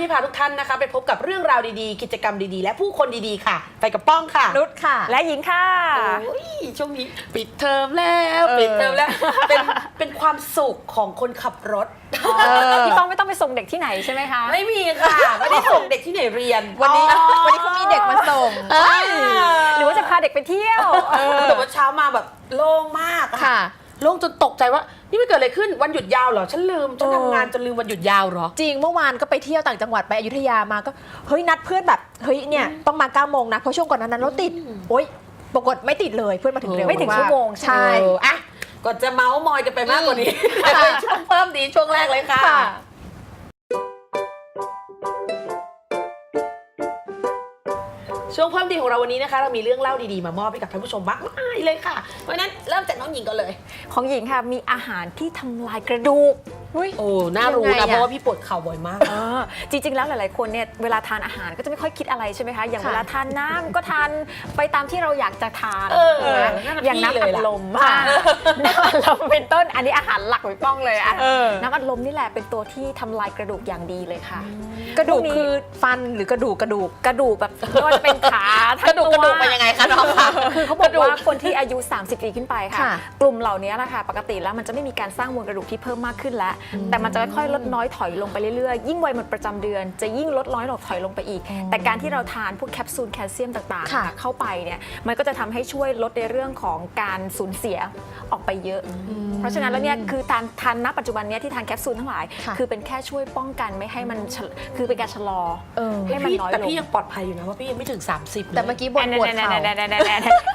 ที่พาทุกท่านนะคะ ไปพบกับเรื่องราวดีๆ กิจกรรมดีๆ และผู้คนดีๆ ค่ะ ไปกับป้องค่ะนุชค่ะ และหญิงค่ะโอ้ยช่วงนี้ปิดเทอมแล้วเออปิดเทอมแล้วเป็นเป็นความสุขของคนขับรถพี่ป้องไม่ต้องไปส่งเด็กที่ไหนใช่ไหมคะไม่มีค่ะไม่ได้ส่งเด็กที่ไหนเรียน วันนี้อ๋อวันนี้เขามีเด็กมาส่งเอ้ยหรือว่าจะพาเด็กไปเที่ยวแต่ว่าเช้ามาแบบโล่งมากอะค่ะโล่งจนตกใจว่า นี่มันเกิดอะไรขึ้นวันหยุดยาวเหรอ ฉันลืม ฉันเออทำงานจนลืมวันหยุดยาวเหรอ จริงเมื่อวานก็ไปเที่ยวต่างจังหวัดไปอยุธยามาก็เฮ้ยนัดเพื่อนแบบเฮ้ยเนี่ยต้องมา9ก้าโมงนะเพราะช่วงก่อนหนานั้นรถติดโอ๊ยปรากฏไม่ติดเลยเพื่อนมาถึงเร็วไม่ถึงากชั่วโมงใช่ใช่ไหมเอออะก่อนจะเมาส์มอยกันไปมากกว่านี้ค่ะช่วงเพิ่มดีช่วงแรกเลยค่ะ ค่ะ ช่วงเพิ่มดีของเราวันนี้นะคะ เรามีเรื่องเล่าดีๆมามอบให้กับท่านผู้ชมมากมายเลยค่ะ เพราะฉะนั้นเริ่มจากน้องหญิงก่อนเลย ของหญิงค่ะมีอาหารที่ทำลายกระดูก โอ้น่ารู้ยังไงนะอะ เพราะว่าพี่ปวดเข่าบ่อยมาก เออจริงๆ แล้วหลาย ๆ คนเนี่ยเวลาทานอาหารก็จะไม่ค่อยคิดอะไรใช่ไหมคะ อย่างค่ะเวลาทานน้ำก็ทานไปตามที่เราอยากจะทานเออนะนั่นน่ะอย่างพี่น้ำเลอัยดล่ะลมอะน้ำอัดลมเป็นต้นอันนี้อาหารหลักของพี่ป้องเลยอะเออ น้ำอัดลมนี่แหละเป็นตัวที่ทำลายกระดูกอย่างดีเลยค่ะ กระดูกพวนี้คือฟันหรือกระดูกกระดูก กระดูกแบบไม่ว่าจะเป็นขาทั้งกระดูกตัว กระดูกเป็นยังไงคะน้องคะ คือเขาบอกว่าคนที่อายุ 30 ปีขึ้นไปค่ะ ค่ะ กลุ่มเหล่านี้แหละค่ะปกติแล้วมันจะไม่มีการสร้างมวลกระดูกที่เพิ่มมากขึ้นแล้วแต่มันจะค่อยๆลดน้อยถอยลงไปเรื่อยๆ ยิ่งวัยหมดประจำเดือน จะยิ่งลดน้อยลงถอยลงไปอีกอ๋อแต่การที่เราทานพวกแคปซูลแคลเซียมต่างค่ะๆเข้าไปเนี่ยมันก็จะทำให้ช่วยลดในเรื่องของการสูญเสียออกไปเยอะ เพราะฉะนั้นแล้วเนี่ยคือทานทานณปัจจุบันเนี้ยที่ทานแคปซูลทั้งหลายค่ะคือเป็นแค่ช่วยป้องกันไม่ให้มันชะคือเป็นการชะลอเออให้มันพี่น้อยลงแต่พี่ยังปลอดภัยอยู่นะว่าพี่ยังไม่ถึง 30เลยแต่เมื่อกี้บ่นปวดเข่า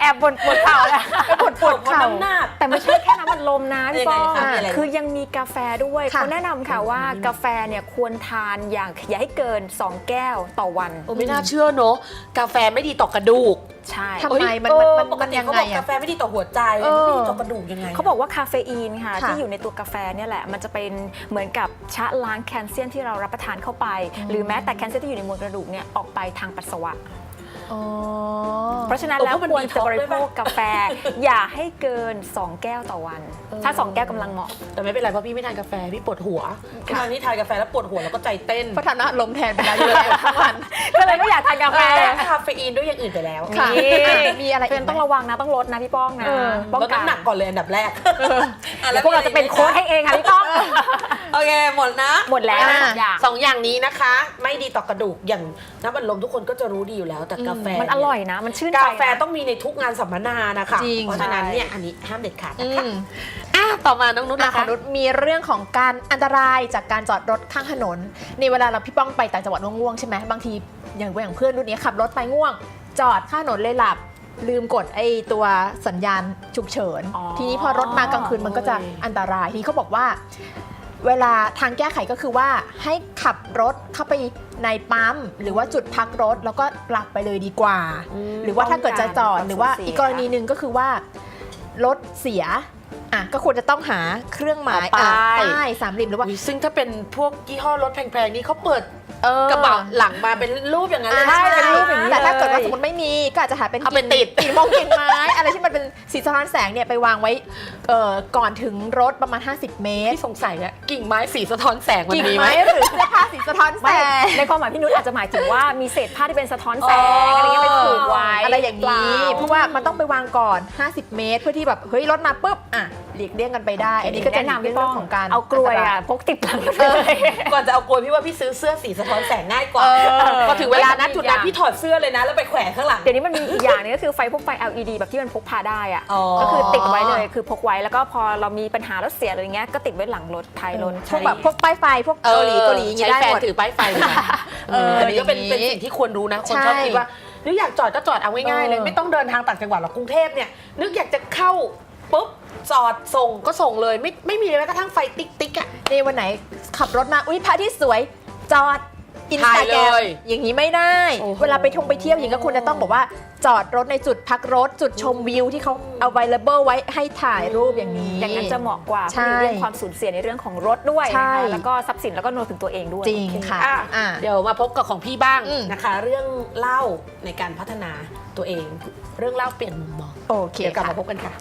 แอบบนปวดเข่าแล้วปวดปวดเข่าน้ำหนักแต่ไม่ใช่แค่น้ำมันลมนะพี่ป้องยังไงคะมีอะไรคือยังมีกาแฟด้วยค่ะเขาแนะนำค่ะว่ากาแฟเนี่ยควรทานอย่างอย่าให้เกิน 2 แก้วต่อวันโอ้ไม่น่าเชื่อเนอะกาแฟไม่ดีต่อกระดูกใช่ ทำไมมันเอ้ยมันเออปกมันติยังเขาไงบอกอะ กาแฟไม่ดีต่อหัวใจเออ ไม่ดีต่อกระดูกยังไงเขาบอกว่าคาเฟอีนค่ะ ค่ะที่อยู่ในตัวกาแฟเนี่ยแหละ มันจะเป็นเหมือนกับชะล้างแคลเซียมที่เรารับประทานเข้าไป หรือแม้แต่แคลเซียมที่อยู่ในมวลกระดูกเนี่ยออกไปทางปัสสาวะ อ๋อ เพราะฉะนั้นเออแล้วเพราะมันควรมีจะท็อกบริด้วยโภปะคกาแฟ อย่าให้เกิน 2 แก้วต่อวันถ้า 2 แก้วกำลังเหมาะ แต่ไม่เป็นไรเพราะพี่ไม่ทานกาแฟพี่ปวดหัวทุกครั้งที่ทานกาแฟแล้วปวดหัวแล้วก็ใจเต้นเพราะทานน้ำลมแทนไปแล้วอยู่แล้วทั้งวัน ก็เลยไม่อยากทานกาแฟแต่คาเฟอีนด้วยอย่างอื่นไปแล้วค่ะ นี่มีอะไรอีกไหมเพราฉนั้นต้องระวังนะต้องลดนะพี่ป้องนะเออ ป้องลดกันน้ำหนักก่อนเลยอันดับแรกอะเดี๋ยวพวกเราจะเป็นโค้ชให้เองค่ะพี่ป้อง โอเคหมดนะ หมดแล้วอะ สองอย่างสองอย่างนี้นะคะ ไม่ดีต่อกระดูกอย่างน้ำบัดลมทุกคนก็จะรู้ดีอยู่แล้ว แต่กาแฟมันอร่อยนะ มันชื่นใจกาแฟนะต้องมีในทุกงานสัมมนานะคะจริงเพราะฉะนั้นใช่เนี่ยอันนี้ห้ามเด็ดขาดอืนะคะมอะต่อมาน้องนุชอะนะขอคะงนุชมีเรื่องของการอันตรายจากการจอดรถข้างถนนนี่เวลาเราพี่ป้องไปต่างจังหวัดง่วงๆใช่ไหมบางทีอย่างอย่างเพื่อนรุ่นนี้ขับรถไปง่วง จอดข้างถนนเลยหลับลืมกดไอ้ตัวสัญญาณฉุกเฉินอ๋อทีนี้พอรถมากลางคืนมันก็จะอันตราย ทีนี้เขาบอกว่า เวลาทางแก้ไขก็คือว่าให้ขับรถเข้าไปในปั๊มหรือว่าจุดพักรถแล้วก็กลับไปเลยดีกว่าหรือว่าถ้าเกิดจะจอดป้องกันหรือว่าความสูญเสียอีกกรณีหนึ่งก็คือว่ารถเสียอะก็ควรจะต้องหาเครื่องหมายอ๋อป้ายอะป้ายสามเหลี่ยมหรือว่า อุ๊ยซึ่งถ้าเป็นพวกยี่ห้อรถแพงๆ นี่เขาเปิด เออกระบะหลังมาเป็นรูปอย่างนั้นเลยอ่านะใช่เป็นรูปอย่างนี้ แต่ถ้าเลยเกิดว่าสมมติไม่มีก็อาจจะหาเป็นเอาไปติด กิ่งมงกิ่งไม้อะไรที่มันเป็นสีสะท้อนแสงเนี่ยไปวางไว้เอ่อก่อนถึงรถประมาณ 50 เมตร ที่สงสัยอะกิ่งไม้สีสะท้อนแสงมันกิ่งมีไหม ไม้หรือเสื้อผ้าสีสะท้อนแสไม่งในความหมายพี่นุชอาจจะหมายถึงว่ามีเศษผ้าที่เป็นสะท้อนแสอ๋งอออะไรเงี้ยไปผูกไว้อะไรอย่างนี้นี้ เพราะว่ามันต้องไปวางก่อน 50 เมตร เพื่อที่แบบเฮ้ยรถมาปุ๊บอะ หลีกเลี่ยงกันไปได้ อันนี้ก็จะแนะนำเป็นพี่เรื่ป้อองงของการเอากลวยนตราอะพกติดหลังไปเออเลย ก่อนจะเอาโกยพี่ว่าพี่ซื้อเสื้อสีสะท้อนแสงง่ายกว่าเออพอถึงเวลานั้นจุดนั้นอีกอย่างพี่ถอดเสื้อเลยนะ แล้วไปแขวนข้างหลัง เดี๋ยวนี้มันมีอีกอย่างหนึงก็คือไฟพวกไฟ LED แบบที่มันพกพาได้อะอ๋อก็คือติดไว้เลยคือพกไว้แล้วก็พอเรามีปัญหารถเสียอะไรเงี้ยก็ติดไว้หลังรถท้ายรถพวกแบบพวกป้ายไฟพวกเกาหลีเกาหลีอย่างงี้ใช้ได้แฟนหมดถือป้ายไฟเลยนะเอออันนี้ก็เป็นอย่างนี้เป็นสิ่งที่ควรรู้นะคนใช่ชอบคิดว่านึกอยากจอดก็จอดเอาง่ายๆเลยเออไม่ต้องเดินทางต่างจังหวัดหรอกกรุงเทพเนี่ยนึกอยากจะเข้าปุ๊บ จอดส่งก็ส่งเลย ไม่ไม่มีเลยแม้กระทั่งไฟติ๊กติ๊กๆอะนี่วันไหนขับรถมาอุ้ยพระอาที่สวยจอดอินสถ่าตายแกรเลมยอย่างนี้ไม่ได้ โอ้โห เวลาไปทงไปเที่ยวอย่างก็คุณจะต้องบอกว่าจอดรถในจุดพักรถ จุดชมวิวที่เขา available ไว้ให้ถ่ายรูปอย่างนี้ อย่างนั้นจะเหมาะกว่าใช่เพราะในเรื่องความสูญเสียในเรื่องของรถด้วยใช่ นะคะแล้วก็ทรัพย์สินแล้วก็รวมถึงตัวเองด้วยจริงค่ะอะ อะ เดี๋ยวมาพบกับของพี่บ้างอืม นะคะ เรื่องเล่าในการพัฒนาตัวเอง เรื่องเล่าเปลี่ยนมุมมองโอเคเดี๋ยวกลับค่ะ มาพบกันค่ะ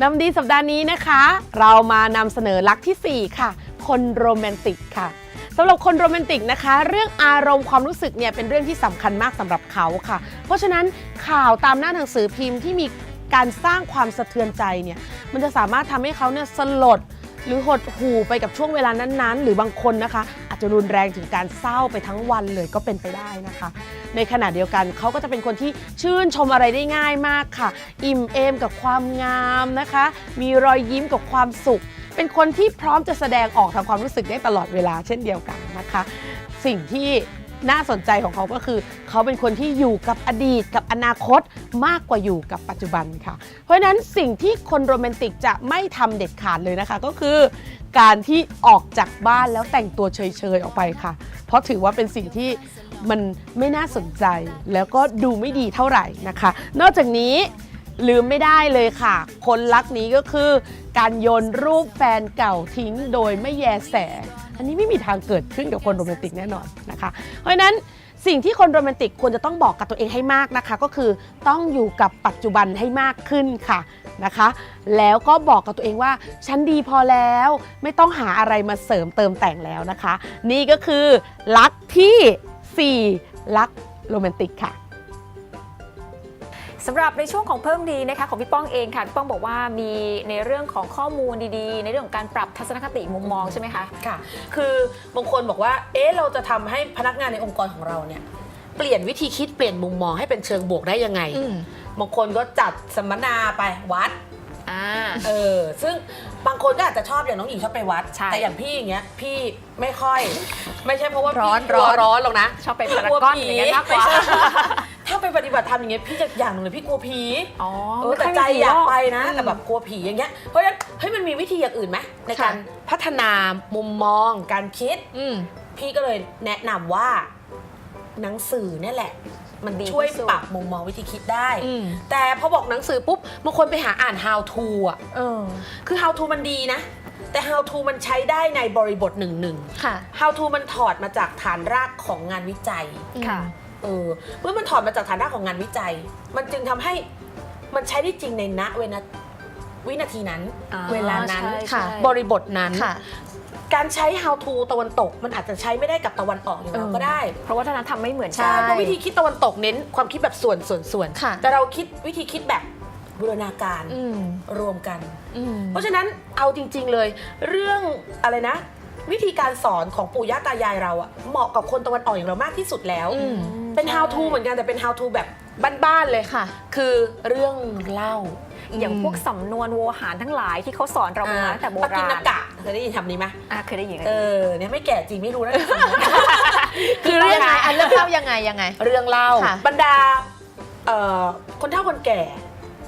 น้ำดีสัปดาห์นี้นะคะ เรามานำเสนอลักษณ์ที่ 4 ค่ะ คนโรแมนติกค่ะสำหรับคนโรแมนติกนะคะ เรื่องอารมณ์ความรู้สึกเนี่ยเป็นเรื่องที่สำคัญมากสำหรับเขาค่ะ เพราะฉะนั้นข่าวตามหน้าหนังสือพิมพ์ที่มีการสร้างความสะเทือนใจเนี่ยมันจะสามารถทำให้เขาเนี่ยสลด หรือหดหู่ไปกับช่วงเวลานั้นๆ หรือบางคนนะคะ อาจจะรุนแรงถึงการเศร้าไปทั้งวันเลยก็เป็นไปได้นะคะ ในขณะเดียวกันเขาก็จะเป็นคนที่ชื่นชมอะไรได้ง่ายมากค่ะ อิ่มเอมกับความงามนะคะ มีรอยยิ้มกับความสุข เป็นคนที่พร้อมจะแสดงออกทางความรู้สึกได้ตลอดเวลาเช่นเดียวกันนะคะ สิ่งที่ น่าสนใจของเขาก็คือ เขาเป็นคนที่อยู่กับอดีตกับอนาคตมากกว่าอยู่กับปัจจุบันค่ะ เพราะฉะนั้นสิ่งที่คนโรแมนติกจะไม่ทำเด็ดขาดเลยนะคะ ก็คือการที่ออกจากบ้านแล้วแต่งตัวเฉยๆออกไปค่ะ เพราะถือว่าเป็นสิ่งที่มันไม่น่าสนใจแล้วก็ดูไม่ดีเท่าไหร่นะคะ นอกจากนี้ลืมไม่ได้เลยค่ะ คนรักนี้ก็คือ การโยนรูปแฟนเก่าทิ้งโดยไม่แยแส อันนี้ไม่มีทางเกิดขึ้นกับคนโรแมนติกแน่นอนนะคะ เพราะฉะนั้นสิ่งที่คนโรแมนติกควรจะต้องบอกกับตัวเองให้มากนะคะ ก็คือต้องอยู่กับปัจจุบันให้มากขึ้นค่ะนะคะ แล้วก็บอกกับตัวเองว่า ฉันดีพอแล้วไม่ต้องหาอะไรมาเสริมเติมแต่งแล้วนะคะ นี่ก็คือรักที่4รักโรแมนติกค่ะ สำหรับในช่วงของเพิ่มดีนะคะของพี่ป้องเองค่ะพี่ป้องบอกว่ามีในเรื่องของข้อมูลดีๆ ในเรื่องของการปรับทัศนคติมุมมองใช่ไหมคะ ค่ะ คือบางคนบอกว่า เอ๊ะ เราจะทำให้พนักงานในองค์กรของเราเนี่ย เปลี่ยนวิธีคิดเปลี่ยนมุมมองให้เป็นเชิงบวกได้ยังไง อืม บางคนก็จัดสัมมนาไปวัด อ่า เออ ซึ่งบางคนก็อาจจะชอบอย่างน้องหญิงชอบไปวัด ใช่แต่อย่างพี่อย่างเงี้ย พี่ไม่ค่อย ไม่ใช่เพราะว่าพี่ร้อนกลัวร้อน ร้อนหรอกนะชอบไปพารากอนอย่างเงี้ยมากกว่าไใช่ ถ้าไปปฏิบัติธรรมอย่างเงี้ยพี่จะอย่างหนึ่งเลยพี่กลัวผีอ๋อเออแต่ใจอยากไปนะแต่แบบกลัวผีอย่างเงี้ยเพราะฉะนั้นเฮ้ยมันมีวิธีอย่างอื่นไหมในการค่ะพัฒนามุมมองการคิด อืม พี่ก็เลยแนะนำว่าหนังสือเนี่ยแหละ มันดีช่วยที่สุด ปรับมุมมองวิธีคิดได้ อืม แต่พอบอกหนังสือปุ๊บบางคนไปหาอ่าน how to อะ เออ คือ how to มันดีนะ แต่ how to มันใช้ได้ในบริบทหนึ่งหนึ่ง ค่ะ how to มันถอดมาจากฐานรากของงานวิจัย ค่ะ เออเมื่อมันถอดมาจากฐานรากของงานวิจัย มันจึงทำให้มันใช้ได้จริงในณเวนาวินาทีนั้นอ่าเวลานั้น ใช่ค่ะ ใช่ บริบทนั้น ค่ะ การใช้ how to ตะวันตก มันอาจจะใช้ไม่ได้กับตะวันออกอย่างเราเออ ก็ได้ เพราะวัฒนธรรมไม่เหมือนใช่ กันเพราะวิธีคิดตะวันตกเน้นความคิดแบบส่วนส่วนส่วนค่ะ แต่เราคิดวิธีคิดแบบบูรณาการอืมรวมกัน อืม เพราะฉะนั้นเอาจริง ๆเลย เรื่องอะไรนะ วิธีการสอนของปู่ย่าตายายเราอะเหมาะกับคนตะวันออกอย่างเรามากที่สุดแล้วอืมเป็น how to เหมือนกันแต่เป็น how to แบบบ้านๆเลยค่ะ คือเรื่องเล่า อย่างพวกสำนวนโวหารทั้งหลายที่เขาสอนเรามาตั้งแต่โบปากิราณนากะเคยได้ยินคำนี้ไหมอะเคยได้ยินเออเนี่ยไม่แก่จริงไม่รู้นะ คือเรื่องยังไงอันเรื่องเล่ายังไงยังไง เรื่องเล่าค่ะบรรดาเอ่อคนเฒ่าคนแก่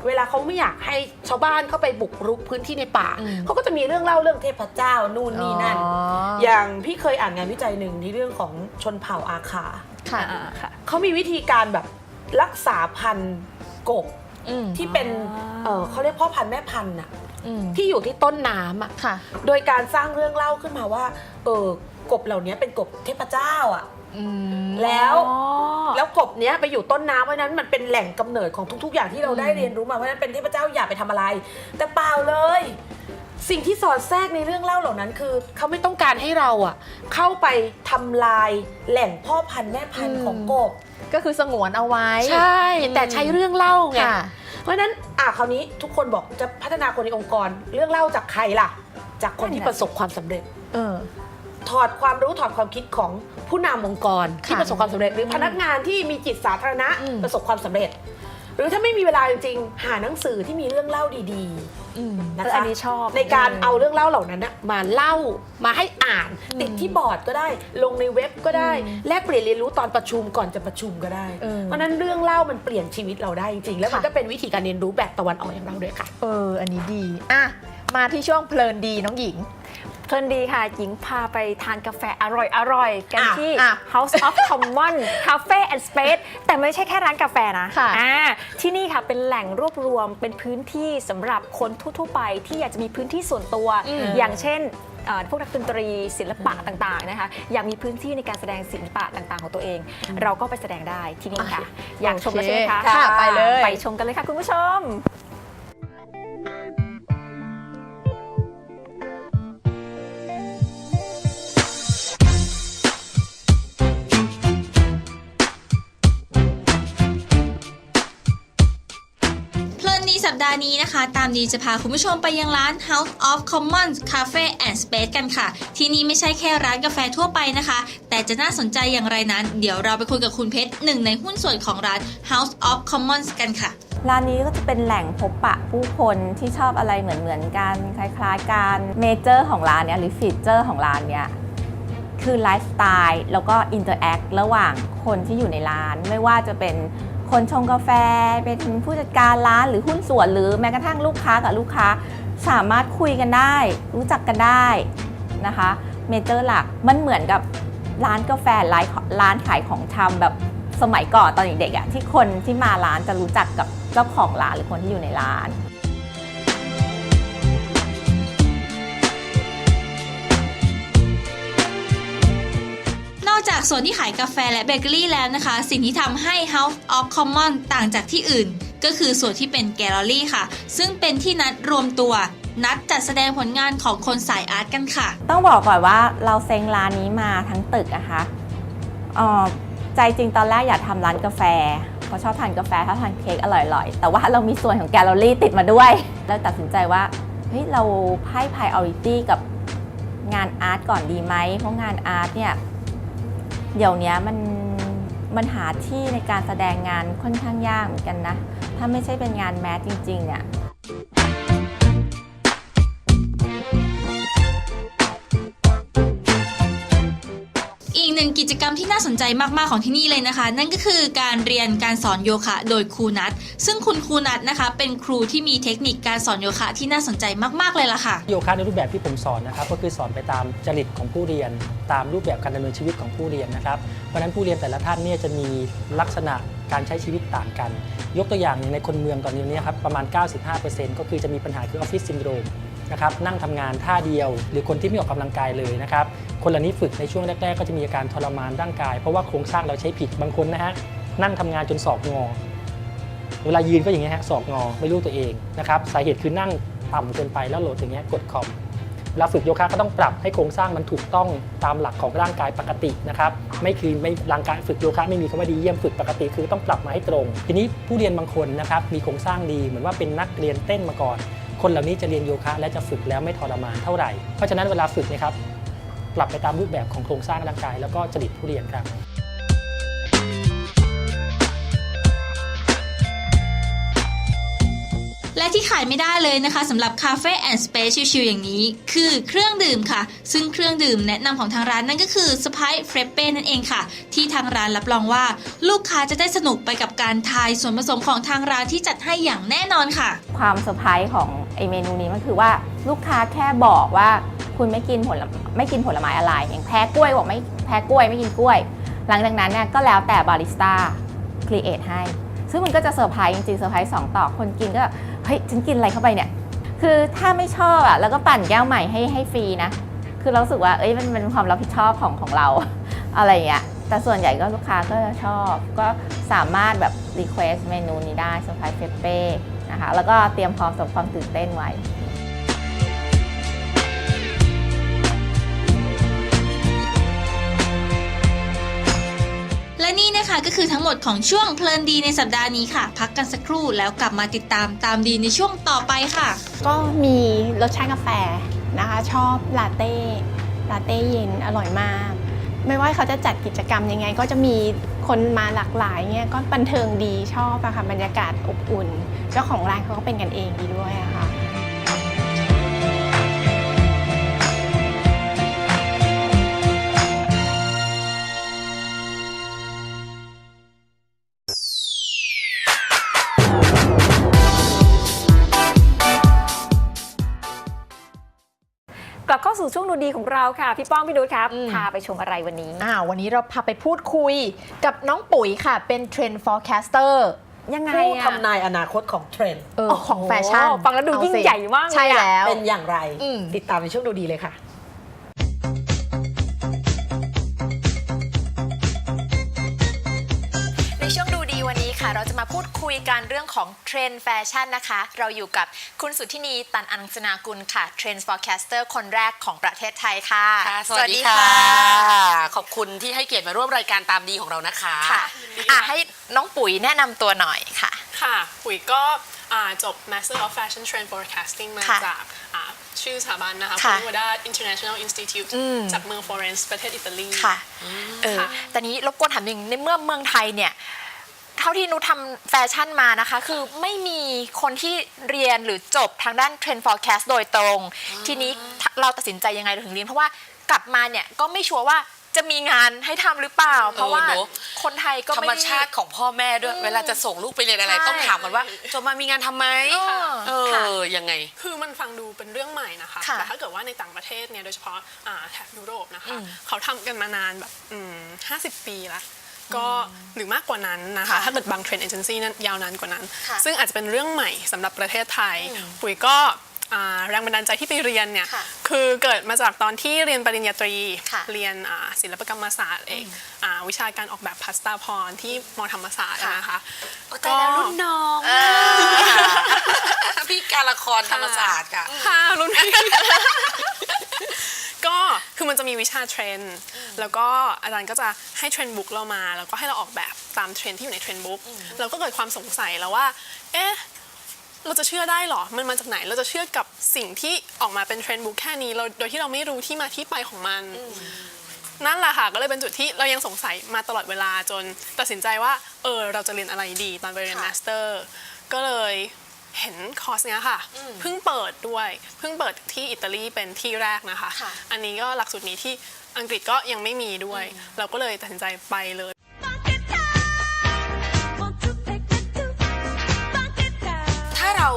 เวลาเขาไม่อยากให้ชาวบ้านเข้าไปบุกรุกพื้นที่ในป่าอืมเขาก็จะมีเรื่องเล่าเรื่องเทพเจ้านู่นนี่นั่น อ๋ออย่างพี่เคยอ่านงานวิจัยหนึ่งที่เรื่องของชนเผ่าอาคาค่ะอ่าค่ะ เขามีวิธีการแบบรักษาพันธุ์กบอืมที่เป็นอ่าเอ่อเขาเรียกพ่อพันธุ์แม่พันธุ์น่ะอืมที่อยู่ที่ต้นน้ำอะ ค่ะ โดยการสร้างเรื่องเล่าขึ้นมาว่า เออกบเหล่านี้เป็นกบเทพเจ้าอะ อืมแล้ว อ๋อ แล้วกบเนี้ยไปอยู่ต้นน้ำเพราะฉะนั้นมันเป็นแหล่งกำเนิดของทุก ๆ อย่างที่เราได้อืมเรียนรู้มาเพราะฉะนั้นเป็นเทพเจ้าอย่าไปทำอะไร แต่เปล่าเลย สิ่งที่สอดแทรกในเรื่องเล่าเหล่านั้นคือ เขาไม่ต้องการให้เราอะ เข้าไปทำลายแหล่งพ่อพันธุ์แม่พันธุ์ของกบ ก็คือสงวนเอาไว้ ใช่ แต่ใช้เรื่องเล่าไง ค่ะ เพราะฉะนั้นอะคราวนี้ทุกคนบอกจะพัฒนาคนในองค์กร เรื่องเล่าจากใครล่ะ จากคนที่นั่นน่ะประสบความสำเร็จ เออ ถอดความรู้ถอดความคิดของผู้นำองค์กรที่ค่ะประสบความสำเร็จ หรือพนักงานที่มีจิตสาธารณะอืมประสบความสำเร็จ หรือถ้าไม่มีเวลาจริงๆหาหนังสือที่มีเรื่องเล่าดีอืมๆนะเออคะอันนี้ชอบในการเอาเรื่องเล่าเหล่านั้นนะมาเล่ามาให้อ่าน ติดที่บอร์ดก็ได้ ลงในเว็บก็ได้ แลกเปลี่ยนเรียนรู้ตอนประชุมก่อนจะประชุมก็ได้เออเพราะฉะนั้นเรื่องเล่ามันเปลี่ยนชีวิตเราได้จริงๆแล้วมันค่ะก็เป็นวิธีการเรียนรู้แบบตะวันออกอย่างเราด้วยค่ะ เออ อันนี้ดีอะมาที่ช่วงเพลินดีน้องหญิง เพลินดีค่ะ หญิงพาไปทานกาแฟอร่อยอร่อยๆกันอะที่ อะ House of Common Cafe and Space แต่ไม่ใช่แค่ร้านกาแฟนะค่ะอ่าที่นี่ค่ะเป็นแหล่งรวบรวมเป็นพื้นที่สำหรับคนทั่วๆไปที่อยากจะมีพื้นที่ส่วนตัว อืม อย่างเช่นเอ่อพวกนักดนตรีศิลปะต่างๆนะคะ อยากมีพื้นที่ในการแสดงศิลปะต่างๆ ของตัวเอง เราก็ไปแสดงได้ที่นี่ค่ะ อยากชมกันใช่ไหมคะค่ะไปเลย ไปชมกันเลยค่ะคุณผู้ชม ห์นี้นะคะ ตามดีจะพาคุณผู้ชมไปยังร้าน House of Commons Cafe and Space กันค่ะ ที่นี่ไม่ใช่แค่ร้านกาแฟทั่วไปนะคะ แต่จะน่าสนใจอย่างไรนั้น เดี๋ยวเราไปคุยกับคุณเพชรหนึ่งในหุ้นส่วนของร้าน House of Commons กันค่ะ ร้านนี้ก็จะเป็นแหล่งพบปะผู้คนที่ชอบอะไรเหมือนเหมือนๆกัน คล้ายๆกันเมเจอร์ของร้านเนี้ยหรือฟีเจอร์ของร้านเนี้ยคือไลฟ์สไตล์แล้วก็อินเตอร์แอคระหว่างคนที่อยู่ในร้านไม่ว่าจะเป็น คนชงกาแฟ เป็นผู้จัดการร้านหรือหุ้นส่วน หรือแม้กระทั่งลูกค้ากับลูกค้าสามารถคุยกันได้ รู้จักกันได้นะคะเมเจอร์หลักมันเหมือนกับร้านกาแฟร้านร้านขายของชำแบบสมัยก่อนตอนเด็กๆอะที่คนที่มาร้านจะรู้จักกับเจ้าของร้านหรือคนที่อยู่ในร้าน จากส่วนที่ขายกาแฟและเบเกอรี่แล้วนะคะ สิ่งที่ทำให้ House of Commons ต่างจากที่อื่น ก็คือส่วนที่เป็นแกลเลอรี่ค่ะ ซึ่งเป็นที่นัดรวมตัว นัดจัดแสดงผลงานของคนสายอาร์ตกันค่ะ ต้องบอกก่อนว่าเราเซ็งร้านนี้มาทั้งตึกนะคะเออใจจริงตอนแรกอยากทำร้านกาแฟเพราะชอบทานกาแฟชอบทานเค้กอร่อยๆ แต่ว่าเรามีส่วนของแกลเลอรี่ติดมาด้วยแล้วตัดสินใจว่าเฮ้ยเราให้ priority กับงานอาร์ตก่อนดีไหมเพราะงานอาร์ตเนี่ย เดี๋ยวนี้มันมันหาที่ในการแสดงงานค่อนข้างยากเหมือนกันนะ ถ้าไม่ใช่เป็นงานแมสจริงๆเนี่ย จกรรมที่น่าสนใจมากๆของที่นี่เลยนะคะ นั่นก็คือการเรียนการสอนโยคะ โดยครูนัทซึ่งคุณครูนัทนะคะ เป็นครูที่มีเทคนิคการสอนโยคะที่น่าสนใจมากๆเลยล่ะค่ะ โยคะในรูปแบบที่ผมสอนนะครับก็คือสอนไปตามจริตของผู้เรียน ตามรูปแบบการดำเนินชีวิตของผู้เรียนนะครับเพราะฉะนั้นผู้เรียนแต่ละท่านเนี่ยจะมีลักษณะการใช้ชีวิตต่างกัน ยกตัวอย่างในคนเมืองตอนนี้นครับประมาณ 95%ก็คือจะมีปัญหาคือออฟฟิศซินโดรม นะครับนั่งทำงานท่าเดียว หรือคนที่ไม่ออกกำลังกายเลยนะครับคนเหล่านี้ฝึกในช่วงแรก ๆ ก็จะมีอาการทรมานร่างกาย เพราะว่าโครงสร้างเราใช้ผิดบางคนนะฮะนั่งทำงานจนศอกงอ เวลายืนก็อย่างเงี้ยฮะศอกงอไม่รู้ตัวเองนะครับสาเหตุคือนั่งต่ำเกินไปแล้วโหลดอย่างเงี้ยกดคอมเวลาฝึกโยคะก็ต้องปรับให้โครงสร้างมันถูกต้องตามหลักของร่างกายปกตินะครับไม่คือไม่ร่างกายฝึกโยคะไม่มีคำว่าดีเยี่ยมฝึกปกติคือต้องปรับมาให้ตรง ทีนี้ผู้เรียนบางคนนะครับมีโครงสร้างดีเหมือนว่าเป็นนักเรียนเต้นมาก่อน คนเหล่านี้จะเรียนโยคะ และจะฝึกแล้วไม่ทรมานเท่าไหร่ เพราะฉะนั้นเวลาฝึกเนะครับปรับไปตามรูปแบบของโครงสร้างร่างกาย แล้วก็จริตผู้เรียนครับและที่ขายไม่ได้เลยนะคะสำหรับคาเฟ่แอนด์สเปซชิลๆอย่างนี้ คือเครื่องดื่มค่ะ ซึ่งเครื่องดื่มแนะนำของทางร้านนั่นก็คือสไปซ์เฟรเป้นั่นเองค่ะ ที่ทางร้านรับรองว่า ลูกค้าจะได้สนุกไปกับการทายส่วนผสมของทางร้านที่จัดให้อย่างแน่นอนค่ะ ความเซอร์ไพรส์ของ ไอเมนูนี้มันคือว่าลูกค้าแค่บอกว่าคุณไม่กินผลไม่กินผลไม้อะไร อย่างแพ้กล้วยบอกไม่แพ้กล้วยไม่กินกล้วย หลังจากนั้นเนี่ยก็แล้วแต่บาริสต้าครีเอทให้ ซึ่งมันก็จะเซอร์ไพรส์จริงๆเซอร์ไพรส์สองต่อคนกินก็เฮ้ยฉันกินอะไรเข้าไปเนี่ย คือถ้าไม่ชอบอะแล้วก็ปั่นแก้วใหม่ให้ให้ฟรีนะ คือเรารู้สึกว่าเอ้ยมันเป็นความรับผิดชอบของของเรา อะไรอย่างเงี้ยแต่ส่วนใหญ่ก็ลูกค้าก็จะชอบ ก็สามารถแบบรีเควสเมนูนี้ได้เซอร์ไพรส์เปเป้ นะคะ แล้วก็เตรียมพร้อมสำหรับความตื่นเต้นไว้และนี่นะคะก็คือทั้งหมดของช่วงเพลินดีในสัปดาห์นี้ค่ะ พักกันสักครู่แล้วกลับมาติดตามตามดีในช่วงต่อไปค่ะ ก็มีรสชาติกาแฟนะคะ ชอบลาเต้ลาเต้เย็นอร่อยมาก ไม่ว่าเขาจะจัดกิจกรรมยังไง ก็จะมี คนมาหลากหลายเงี้ยก็บันเทิงดีชอบอะค่ะบรรยากาศอบอุ่น เจ้าของร้านเขาก็เป็นกันเองดีด้วยอะค่ะ สู่ช่วงดูดีของเราค่ะ พี่ป้องพี่นุชครับอืมพาไปชมอะไรวันนี้ อ่าวันนี้เราพาไปพูดคุยกับน้องปุ๋ยค่ะ เป็นเทรนด์ forecaster ยังไงผู้อะทำนายอนาคตของเทรนด์ เออของแฟชั่นโอ้โหฟังแล้วดูเอายิ่งสิใหญ่มากเลยอะ ใช่แล้ว เป็นอย่างไร อืม ติดตามในช่วงดูดีเลยค่ะ ค่ะ เราจะมาพูดคุยกันเรื่องของเทรนด์แฟชั่นนะคะ เราอยู่กับคุณสุทธินีตันอังสนากุลค่ะเทรนด์ forecaster คนแรกของประเทศไทยค่ะ ค่ะสวัสดีค่ะ ขอบคุณที่ให้เกียรติมาร่วมรายการตามดีของเรานะคะค่ะอะให้น้องปุ๋ยแนะนำตัวหน่อยค่ะ ค่ะ ปุ๋ยก็อ่าจบ Master of Fashion Trend Forecasting มาค่ะจากอ่าชื่อสถาบันนะคะค่ะวดา International Institute จากเมืองฟลอเรนซ์ประเทศอิตาลี ค่ะ เออค่ะ แต่นี้รบกวนถามหนึ่งในเมื่อเมืองไทยเนี่ย เท่าที่หนูทำแฟชั่นมานะคะ คือไม่มีคนที่เรียนหรือจบทางด้านเทรนด์ forecast โดยตรง ทีนี้เราตัดสินใจยังไงเราถึงเรียน เพราะว่ากลับมาเนี่ยก็ไม่ชัวร์ว่าจะมีงานให้ทำหรือเปล่า เพราะว่าเนอะ คนไทยก็ธรไม่รมได้ ชาติของพ่อแม่ด้วย เวลาจะส่งลูกไปเรียนอะไร ใช่ ต้องถามกันว่าจบมามีงานทำไหมเออเอค่ะอยังไง คือมันฟังดูเป็นเรื่องใหม่นะคะ ค่ะแต่ถ้าเกิดว่าในต่างประเทศเนี่ยโดยเฉพาะอ่าแถบยุโรปนะคะเขาทำกันมานานแบบอืม50ปีละ ก็หรือมากกว่านั้นนะคะ ถ้าเกิดบางเทรนด์เอเจนซี่นั้นยาวนานกว่านั้นค่ะซึ่งอาจจะเป็นเรื่องใหม่สำหรับประเทศไทยปุ๋ยก็อ่าแรงบันดาลใจที่ไปเรียนเนี่ยค่ะคือเกิดมาจากตอนที่เรียนปริญญาตรีค่ะเรียนอ่าศิลปกรรมศาสตร์เอกอ่าวิชาการออกแบบพาสต้าพรที่มธรรมศาสตร์นะคะแต่แล้วรุ่นน้องพี่การละครธรรมศาสตร์ค่ะค่ะรุ่นพี่ ก็คือมันจะมีวิชาเทรนด์แล้วก็อาจารย์ก็จะให้เทรนด์บุ๊กเรามา แล้วก็ให้เราออกแบบตามเทรนด์ที่อยู่ในเทรนด์บุ๊กเราก็เกิดความสงสัยแล้วว่า เอ๊ะเราจะเชื่อได้เหรอ มันมาจากไหน เราจะเชื่อกับสิ่งที่ออกมาเป็นเทรนด์บุ๊กแค่นี้เราโดยที่เราไม่รู้ที่มาที่ไปของมัน นั่นแหละค่ะ ก็เลยเป็นจุดที่เรายังสงสัยมาตลอดเวลาจนตัดสินใจว่า เออ เราจะเรียนอะไรดีตอนไปเรียนค่ะมาสเตอร์ ก็เลย เห็นคอร์สเนี้ยค่ะเพิ่งเปิดด้วยเพิ่งเปิดที่อิตาลีเป็นที่แรกนะคะค่ะอันนี้ก็หลักสูตรนี้ที่อังกฤษก็ยังไม่มีด้วย เราก็เลยตัดสินใจไปเลยถ้าเรา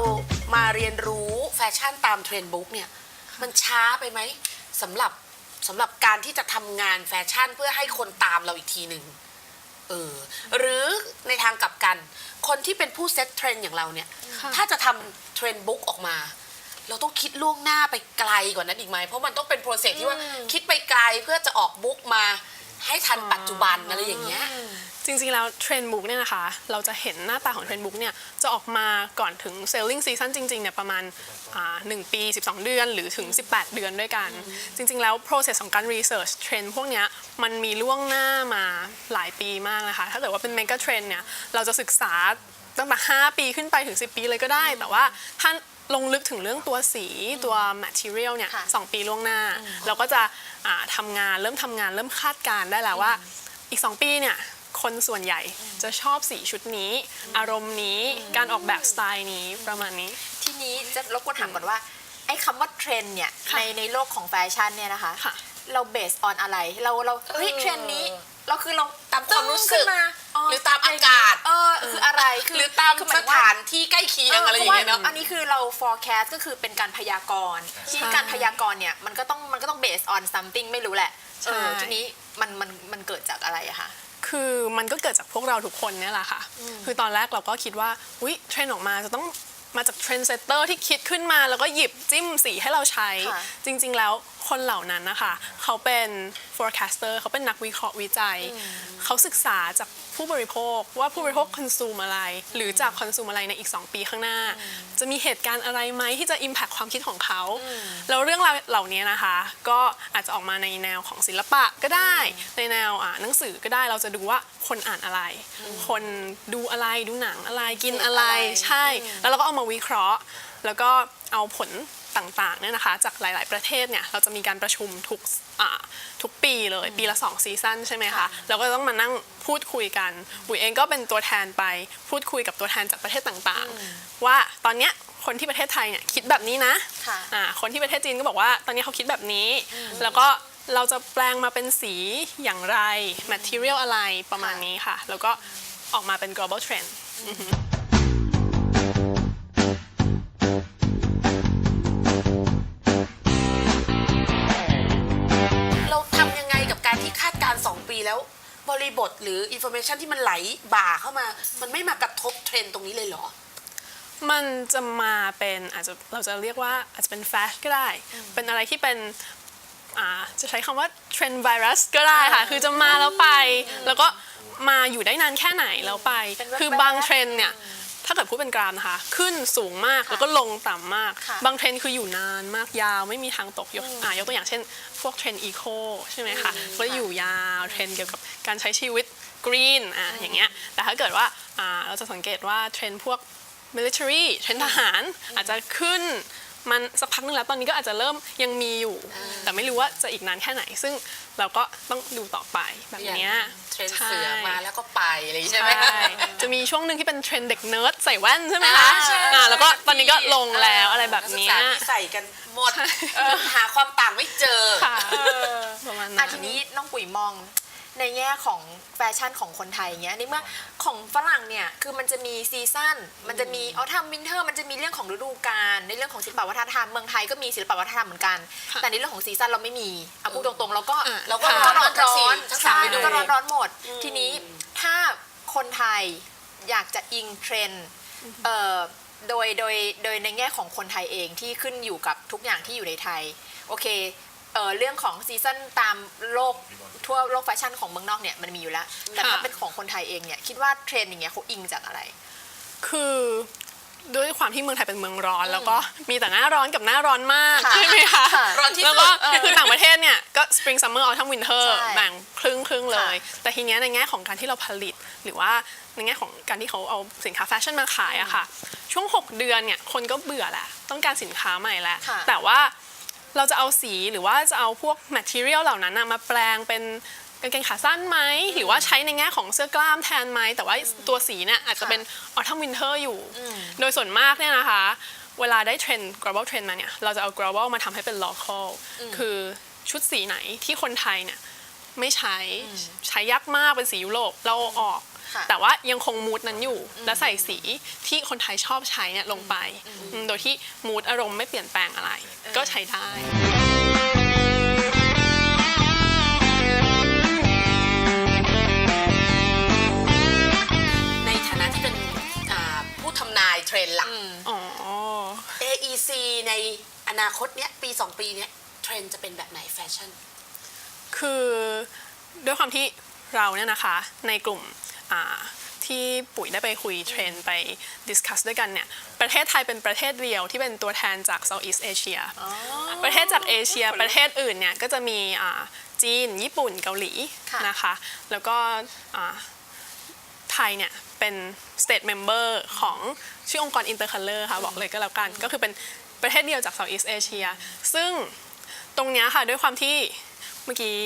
มาเรียนรู้แฟชั่นตามเทรนด์บุ๊กเนี่ยมันช้าไปไหมสำหรับสำหรับการที่จะทำงานแฟชั่นเพื่อให้คนตามเราอีกทีหนึ่ง เออ หรือในทางกลับกัน คนที่เป็นผู้เซตเทรนด์อย่างเราเนี่ย ถ้าจะทำเทรนด์บุ๊กออกมา เราต้องคิดล่วงหน้าไปไกลกว่านั้นอีกไหม เพราะมันต้องเป็นโปรเซสที่ว่าคิดไปไกลเพื่อจะออกบุ๊กมาให้ทันปัจจุบันอะไรอย่างเงี้ย จริงๆ แล้วเทรนด์บุ๊กเนี่ยนะคะ เราจะเห็นหน้าตาของเทรนด์บุ๊กเนี่ยจะออกมาก่อนถึง selling season จริงๆเนี่ยประมาณอ่า1ปี 12 เดือนหรือถึง 18 เดือนด้วยกัน จริงๆ แล้ว process ของการ research เทรนด์พวกเนี้ยมันมีล่วงหน้ามาหลายปีมากนะคะ ถ้าเกิดว่าเป็น mega trend เนี่ยเราจะศึกษาตั้งแต่ 5 ปีขึ้นไปถึง 10 ปีเลยก็ได้ แต่ว่าถ้าลงลึกถึงเรื่องตัวสีตัว material เนี่ยค่ะสองปีล่วงหน้า เราก็จะอ่าทำงานเริ่มทำงานเริ่มคาดการณ์ได้แล้วว่าอีก 2 ปีเนี่ย คนส่วนใหญ่จะชอบสีชุดนี้ อารมณ์นี้การออกแบบสไตล์นี้ประมาณนี้ ทีนี้จะรบกวนถามก่อนว่าไอ้คำว่าเทรนด์เนี่ยค่ะในในโลกของแฟชั่นเนี่ยนะคะค่ะเราเบสออนอะไร เราเราเฮ้ยเทรนด์นี้เราคือเราตามความรู้สึกตึ้งขึ้นมาหรือตามอากาศเออคืออะไรคืหรือตามคือหสยถึงว่ถานที่ใกล้เคียงอะไรอย่างเงี้ยพราะเนาะว่าอันนี้คือเรา forecast ก็คือเป็นการพยากรณ์ที่การพยากรณ์เนี่ยมันก็ต้องมันก็ต้อง based on something ไม่รู้แหละใช่เออทีนี้มันมันมันเกิดจากอะไรอะคะ คือมันก็เกิดจากพวกเราทุกคนเนี่ยแหละค่ะ คือตอนแรกเราก็คิดว่าอุ๊ยเทรนด์ออกมาจะต้องมาจากเทรนด์เซตเตอร์ที่คิดขึ้นมาแล้วก็หยิบจิ้มสีให้เราใช้ค่ะจริง ๆ แล้วคนเหล่านั้นนะคะ เขาเป็น forecaster เขาเป็นนักวิเคราะห์วิจัย เขาศึกษาจากผู้บริโภคว่าผู้บริโภคคอนซูมอะไร หรือจากคอนซูมอะไรในอีก 2 ปีข้างหน้า จะมีเหตุการณ์อะไรไหมที่จะ impact ความคิดของเขา แล้วเรื่องราวเหล่านี้นะคะ ก็อาจจะออกมาในแนวของศิลปะก็ได้ ในแนวอ่าหนังสือก็ได้เราจะดูว่าคนอ่านอะไร คนดูอะไรดูหนังอะไรกินอะไรใช่ แล้วเราก็เอามาวิเคราะห์ แล้วก็เอาผล ต่างๆเนี่ยนะคะจากหลาย ๆประเทศเนี่ยเราจะมีการประชุมทุกอ่าทุกปีเลยปีละ 2 ซีซั่นใช่ไหมคะเราก็ต้องมานั่งพูดคุยกันบุ๋ยเองก็เป็นตัวแทนไปพูดคุยกับตัวแทนจากประเทศต่างๆ ว่าตอนเนี้ยคนที่ประเทศไทยเนี่ยคิดแบบนี้นะค่ะอ่าคนที่ประเทศจีนก็บอกว่าตอนนี้เขาคิดแบบนี้ แล้วก็เราจะแปลงมาเป็นสีอย่างไร material อะไรประมาณนี้ค่ะ แล้วก็ออกมาเป็น global trend เร แล้วบริบทหรืออินโฟเมชันที่มันไหลบ่าเข้ามา มันไม่มากระทบเทรนด์ตรงนี้เลยเหรอ มันจะมาเป็นอาจจะเราจะเรียกว่าอาจจะเป็นแฟชก็ได้ เป็นอะไรที่เป็นอ่าจะใช้คำว่าเทรนด์ไวรัสก็ได้ค่ะ คือจะมาแล้วไป แล้วก็มาอยู่ได้นานแค่ไหนแล้วไปเป็นแว๊บๆคือบางเทรนด์เนี่ย ถ้าเกิดพูดเป็นกราฟนะคะ ขึ้นสูงมากแล้วก็ลงต่ำมาก ค่ะบางเทรนด์คืออยู่นานมากยาวไม่มีทางตกยกอ่ายกตัวอย่างเช่น พวกเทรนด์อีโคใช่ไหมคะก็อยู่ยาวเทรนด์เกี่ยวกับการใช้ชีวิตกรีนอะอย่างเงี้ยแต่ถ้าเกิดว่าอ่าเราจะสังเกตว่าเทรนด์พวก military เทรนด์ทหารอาจจะขึ้น มันสักพักนึงแล้วตอนนี้ก็อาจจะเริ่มยังมีอยู่ แต่ไม่รู้ว่าจะอีกนานแค่ไหน ซึ่งเราก็ต้องดูต่อไปแบบเนี้ยเทรนด์เสือมาใช่แล้วก็ไปอะไรอย่างงี้ใช่ใช่ไหมคะจะมีช่วงหนึ่งที่เป็นเทรนด์เด็กเนิร์ดใส่แว่นใช่ไหมคะอ่าใช่อ่าแล้วก็ใช่ตอนนี้ก็ลงแล้วอะไรแบบนักศึกเนี้ษายที่ใส่กันหมดหาความต่างไม่เจอค่ะประมาณอะนั้นทีนี้น้องปุ๋ยมอง ในแง่ของแฟชั่นของคนไทยอย่างเงี้ยในเมื่อของฝรั่งเนี่ยคือมันจะมีซีซั่นมันจะมีออทัมวินเทอร์มันจะมีเรื่องของฤดูกาลในเรื่องของศิลปวัฒนธรรมเมืองไทยก็มีศิลปวัฒนธรรมเหมือนกัน แต่ในเรื่องของซีซั่นเราไม่มีเอาพูดตรงๆเราก็อะเราก็ค่ะร้อนร้อนทั้งๆสามใช่ฤดูก็ร้อนร้อนๆหมด ทีนี้ถ้าคนไทยอยากจะอิงเทรนด์เอ่อโดยโดยโดยในแง่ของคนไทยเองที่ขึ้นอยู่กับทุกอย่างที่อยู่ในไทย โอเค เอ่อเรื่องของซีซั่นตามโลกทั่วโลกแฟชั่นของเมืองนอกเนี่ยมันมีอยู่แล้ว แต่ถ้าค่ะเป็นของคนไทยเองเนี่ยคิดว่าเทรนด์อย่างเงี้ยเขาอิงจากอะไร คือด้วยความที่เมืองไทยเป็นเมืองร้อน แล้วก็มีแต่หน้าร้อนกับหน้าร้อนมากค่ะใช่ไหมคะค่ะร้อนที่สุดแล้วก็เออคือต่างประเทศเนี่ยก็ spring summer autumn winter ใช่แบ่งครึ่งครึ่งๆเลยค่ะแต่ทีเนี้ยในแง่ของการที่เราผลิต หรือว่าในแง่ของการที่เขาเอาสินค้าแฟชั่นมาขายอะค่ะ ช่วง 6 เดือนเนี่ยคนก็เบื่อแหละต้องการสินค้าใหม่แล้วค่ะแต่ว่า เราจะเอาสีหรือว่าจะเอาพวก material เหล่านั้นน่ะมาแปลงเป็นกางเกงขาสั้นไหมหรือว่าใช้ในแง่ของเสื้อกล้ามแทนไหมแต่ว่าตัวสีเนี่ยอาจจะเป็น autumn winter อยู่ โดยส่วนมากเนี่ยนะคะ เวลาได้เทรนด์ global trend มาเนี่ยเราจะเอา global มาทำให้เป็น local คือชุดสีไหนที่คนไทยเนี่ยไม่ใช้ใช้ยากมากเป็นสียุโรปเราเอาออกค่ะ แต่ว่ายังคงมูดนั้นอยู่ และใส่สีที่คนไทยชอบใช้เนี่ยลงไปอืมโดยที่มูดอารมณ์ไม่เปลี่ยนแปลงอะไร ก็ใช้ได้ในฐานะที่เป็นอ่าผู้ทำนายเทรนด์หลักอ๋อ AEC ในอนาคตเนี้ยปี 2 ปีเนี้ยเทรนด์จะเป็นแบบไหนแฟชั่น คือด้วยความที่เราเนี่ยนะคะในกลุ่มอ่า ที่ปุ๋ยได้ไปคุยเทรนด์ไปดิสคัสด้วยกันเนี่ยประเทศไทยเป็นประเทศเดียวที่เป็นตัวแทนจาก Southeast Asia ประเทศจากเอเชียประเทศอื่นเนี่ยก็จะมีอ่าจีน ญี่ปุ่นเกาหลีค่ะนะคะ แล้วก็อ่าไทยเนี่ยเป็น state member ของชื่อองค์กร Intercolor ค่ะ บอกเลยก็แล้วกัน ก็คือเป็นประเทศเดียวจาก Southeast Asia ซึ่งตรงเนี้ยค่ะด้วยความที่เมื่อกี้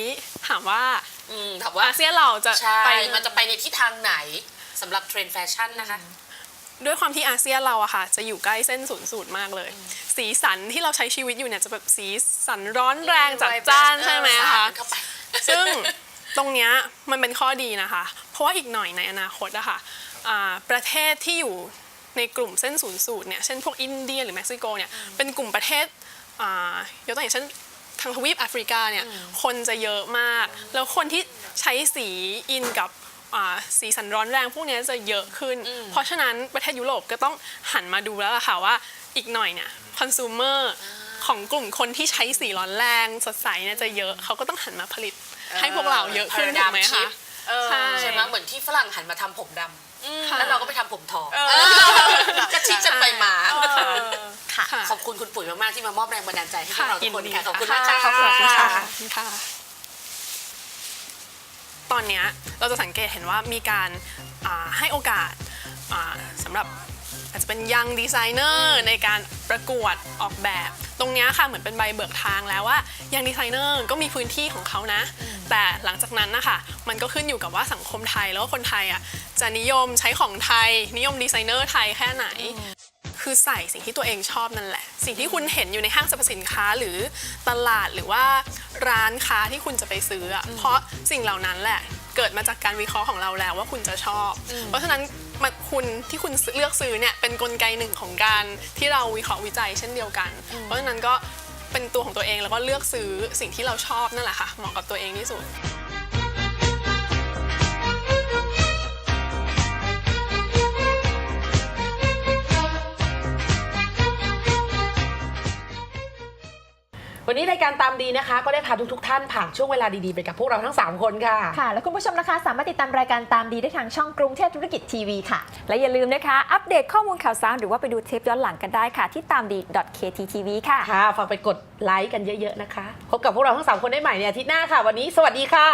ถามว่า อืมถามว่าอาเซียนเราจะใช่ไปมันจะไปในทิศทางไหนสำหรับเทรนด์แฟชั่นนะคะ ด้วยความที่อาเซียนเราอะค่ะ จะอยู่ใกล้เส้นศูนย์สูตรมากเลย สีสันที่เราใช้ชีวิตอยู่เนี่ยจะแบบสีสันร้อนแรงจัดจ้านใช่ไหมสาคะดเข้าไปซึ่งตรงเนี้ยมันเป็นข้อดีนะคะ เพราะว่าอีกหน่อยในอนาคตอะค่ะอ่าประเทศที่อยู่ในกลุ่มเส้นศูนย์สูตรเนี่ย เช่นพวกอินเดียหรือเม็กซิโกเนี่ย เป็นกลุ่มประเทศอ่ายกตัวอย่างเช่นทางทวีปแอฟริกาเนี่ยคนจะเยอะมาก แล้วคนที่ใช้สีอินกับอ่าสีสันร้อนแรงพวกเนี้ยจะเยอะขึ้น เพราะฉะนั้นประเทศยุโรปก็ต้องหันมาดูแล้วล่ะค่ะว่าอีกหน่อยเนี่ยคอน sumer ของกลุ่มคนที่ใช้สีร้อนแรงสดใสเนี่ยจะเยอะเขาก็ต้องหันมาผลิต ให้พวกเราเยอะขึ้นถูกไหมคะใช่ใช่ไหมเหมือนที่ฝรั่งหันมาทำผมดำค่ะ แล้วเราก็ไปทำผมทองก็ชิดกันไปมาค่ะค่ะขอบคุณคุณปุ๋ยมากๆที่มามอบแรงบันดาลใจให้พวกเราทุกคนยินดีค่ะขอบคุณค่ะมากค่ะขอบคุณค่ะขอบคุณค่ะตอนเนี้ยเราจะสังเกตเห็นว่ามีการอ่าให้โอกาสอ่าสำหรับ อาจจะเป็นยังดีไซเนอร์ในการประกวดออกแบบ ตรงเนี้ยค่ะเหมือนเป็นใบเบิกทางแล้วว่ายังดีไซเนอร์ก็มีพื้นที่ของเขานะ แต่หลังจากนั้นนะคะมันก็ขึ้นอยู่กับว่าสังคมไทยแล้วก็คนไทยอะจะนิยมใช้ของไทย นิยมดีไซเนอร์ไทยแค่ไหนคือใส่สิ่งที่ตัวเองชอบนั่นแหละ สิ่งที่คุณเห็นอยู่ในห้างสรรพสินค้าหรือตลาดหรือว่าร้านค้าที่คุณจะไปซื้ออะเพราะสิ่งเหล่านั้นแหละ เกิดมาจากการวิเคราะห์ของเราแล้วว่าคุณจะชอบ เพราะฉะนั้นมันคุณที่คุณเลือกซื้อเนี่ยเป็นกลไกหนึ่งของการที่เราวิเคราะห์วิจัยเช่นเดียวกัน เพราะฉะนั้นก็เป็นตัวของตัวเองแล้วก็เลือกซื้อสิ่งที่เราชอบนั่นแหละค่ะเหมาะกับตัวเองที่สุด วันนี้รายการตามดีนะคะ ก็ได้พาทุกๆท่านผ่านช่วงเวลาดีๆไปกับพวกเราทั้ง 3 คนค่ะ ค่ะ แล้วคุณผู้ชมนะคะสามารถติดตามรายการตามดีได้ทางช่องกรุงเทพธุรกิจทีวีค่ะ และอย่าลืมนะคะ อัปเดตข้อมูลข่าวสารหรือว่าไปดูเทปย้อนหลังกันได้ค่ะ ที่ตามดี .ktv ค่ะ ค่ะ ฝากไปกดไลค์กันเยอะๆนะคะ พบกับพวกเราทั้ง 3 คนได้ใหม่ในอาทิตย์หน้าค่ะ วันนี้สวัสดีค่ะ